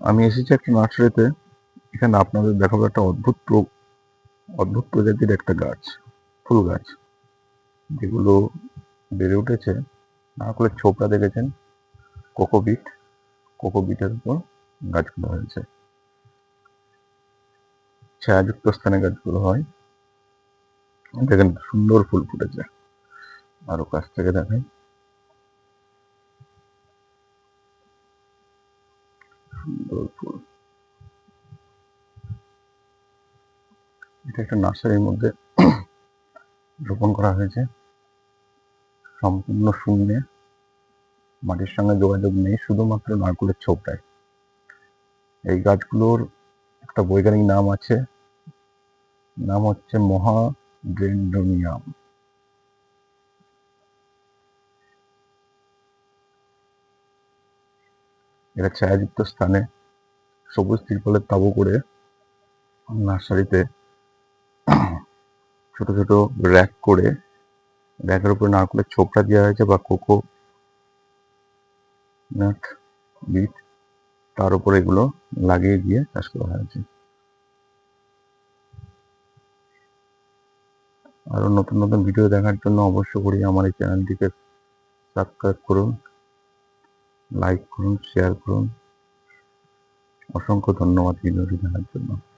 আমি এসেছি একটা নার্সারিতে, এখানে আপনাদের দেখাবো একটা অদ্ভুত অদ্ভুত প্রজাতির একটা গাছ, ফুল গাছ, যেগুলো বেড়ে উঠেছে। না করে ছোপড়া দেখেছেন কোকোবিট কোকোবিটের উপর গাছগুলো হয়েছে। ছায়াযুক্ত স্থানে গাছগুলো হয়। দেখেন সুন্দর ফুল ফুটেছে। আরও কাছ থেকে দেখাই এটা একটা নার্সারির মধ্যে রোপণ করা হয়েছে। সম্পূর্ণ শূন্যে মাটির সঙ্গে যোগাযোগ নেই, শুধুমাত্র নারকেলের ছোপটায় এই গাছগুলোর একটা বৈজ্ঞানিক নাম আছে, নাম হচ্ছে মহা ড্রেন্ডোনিয়াম এরা ছায়াযুক্ত স্থানে সবুজ ত্রিপলের তাবু করে নার্সারিতে ছোট ছোট র্যাক করে, র্যাকের উপরে নারকেলের ছোপড়া দেওয়া হয়েছে বা কোকো নাট বিট, তার উপরে এগুলো লাগিয়ে দিয়ে চাষ করা হয়েছে। আরও নতুন নতুন ভিডিও দেখার জন্য অবশ্য করি আমার এই চ্যানেলটিকে সাবস্ক্রাইব করুন। লাইক করুন শেয়ার করুন। অসংখ্য ধন্যবাদ ভিডিওটি দেখার জন্য।